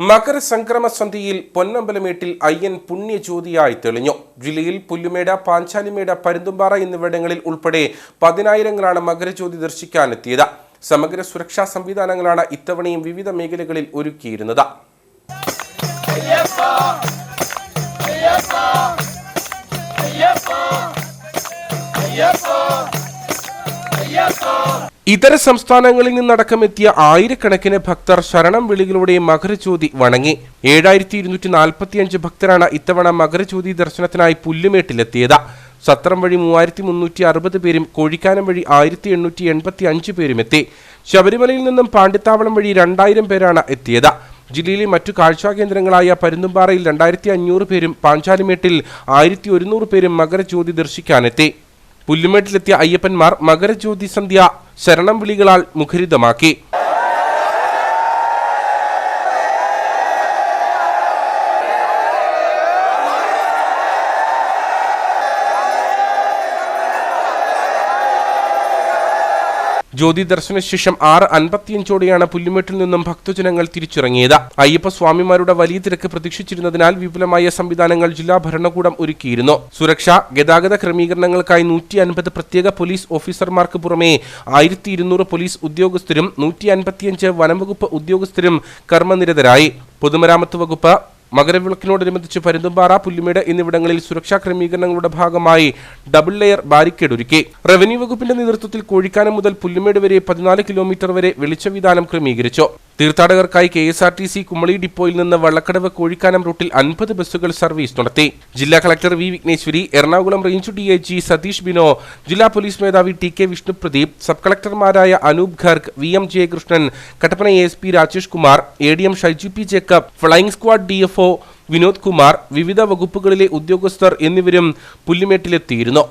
മകരസംക്രമ സന്ധിയിൽ പൊന്നമ്പലമേട്ടിൽ അയ്യൻ പുണ്യജ്യോതിയായി തെളിഞ്ഞു. ജില്ലയിൽ പുല്ലുമേട പാഞ്ചാലിമേട പരുന്തുംപാറ എന്നിവിടങ്ങളിൽ ഉൾപ്പെടെ പതിനായിരങ്ങളാണ് മകരജ്യോതി ദർശിക്കാനെത്തിയത്. സമഗ്ര സുരക്ഷാ സംവിധാനങ്ങളാണ് ഇത്തവണയും വിവിധ മേഖലകളിൽ ഒരുക്കിയിരുന്നത്. ഇതര സംസ്ഥാനങ്ങളിൽ നിന്നടക്കം എത്തിയ ആയിരക്കണക്കിന് ഭക്തർ ശരണം വിളികളുടെ മകരജ്യോതി വണങ്ങി. ഏഴായിരത്തി ഇരുന്നൂറ്റി നാൽപ്പത്തിയഞ്ച് ഭക്തരാണ് ഇത്തവണ മകരജ്യോതി ദർശനത്തിനായി പുല്ലുമേട്ടിലെത്തിയത്. സത്രം വഴി മൂവായിരത്തി മുന്നൂറ്റി അറുപത് പേരും കോഴിക്കാനം വഴി ആയിരത്തി എണ്ണൂറ്റി എൺപത്തി അഞ്ച് പേരും എത്തി. ശബരിമലയിൽ നിന്നും പാണ്ടിത്താവളം വഴി രണ്ടായിരം പേരാണ് എത്തിയത്. ജില്ലയിലെ മറ്റു കാഴ്ചാ കേന്ദ്രങ്ങളായ പരുന്തുംപാറയിൽ രണ്ടായിരത്തി അഞ്ഞൂറ് പേരും പാഞ്ചാലിമേട്ടിൽ ആയിരത്തി ഒരുന്നൂറ് പേരും മകരജ്യോതി ദർശിക്കാനെത്തി. പുല്ലുമേട്ടിലെത്തിയ അയ്യപ്പന്മാർ മകരജ്യോതി സന്ധ്യ ശരണം വിളികളാൽ മുഖരിതമാക്കി. ജ്യോതി ദർശന ശേഷം ആറ് അൻപത്തിയഞ്ചോടെയാണ് പുല്ലുമേട്ടിൽ നിന്നും ഭക്തജനങ്ങൾ തിരിച്ചിറങ്ങിയത്. അയ്യപ്പ സ്വാമിമാരുടെ വലിയ തിരക്ക് പ്രതീക്ഷിച്ചിരുന്നതിനാൽ വിപുലമായ സംവിധാനങ്ങൾ ജില്ലാ ഭരണകൂടം ഒരുക്കിയിരുന്നു. സുരക്ഷ ഗതാഗത ക്രമീകരണങ്ങൾക്കായി നൂറ്റി അൻപത് പ്രത്യേക പോലീസ് ഓഫീസർമാർക്ക് പുറമെ ആയിരത്തി ഇരുന്നൂറ് പോലീസ് ഉദ്യോഗസ്ഥരും നൂറ്റി അൻപത്തിയഞ്ച് വനംവകുപ്പ് ഉദ്യോഗസ്ഥരും കർമ്മനിരതരായി. പൊതുമരാമത്ത് വകുപ്പ് മകരവിളക്കിനോടനുബന്ധിച്ച് പരുന്തുംപാറ പുല്ലുമേട് എന്നിവിടങ്ങളിൽ സുരക്ഷാ ക്രമീകരണങ്ങളുടെ ഭാഗമായി ഡബിൾ ലെയർ ബാരിക്കേഡ് ഒരുക്കി. റവന്യൂ വകുപ്പിന്റെ നേതൃത്വത്തിൽ കോഴിക്കാനം മുതൽ പുല്ലുമേട് വരെ പതിനാല് കിലോമീറ്റർ വരെ വെളിച്ചവിധാനം ക്രമീകരിച്ചു. തീർത്ഥാടകർക്കായി K S R T C Kumily ഡിപ്പോയിൽ നിന്ന് വള്ളക്കടവ് കോഴിക്കാനം റൂട്ടിൽ അൻപത് ബസ്സുകൾ സർവീസ് നടത്തി. ജില്ലാ collector V Vighneswari Ernakulam range D I G Satheesh Bino ജില്ലാ പോലീസ് മേധാവി T K Vishnupradeep sub കളക്ടർമാരായ Anoop Garg V M Jayakrishnan Kattappana A S P Rajesh Kumar A D M Shaiju P Jacob flying squad D F O Vinod Kumar വിവിധ വകുപ്പുകളിലെ ഉദ്യോഗസ്ഥർ എന്നിവരും പുല്ലുമേട്ടിലെത്തിയിരുന്നു.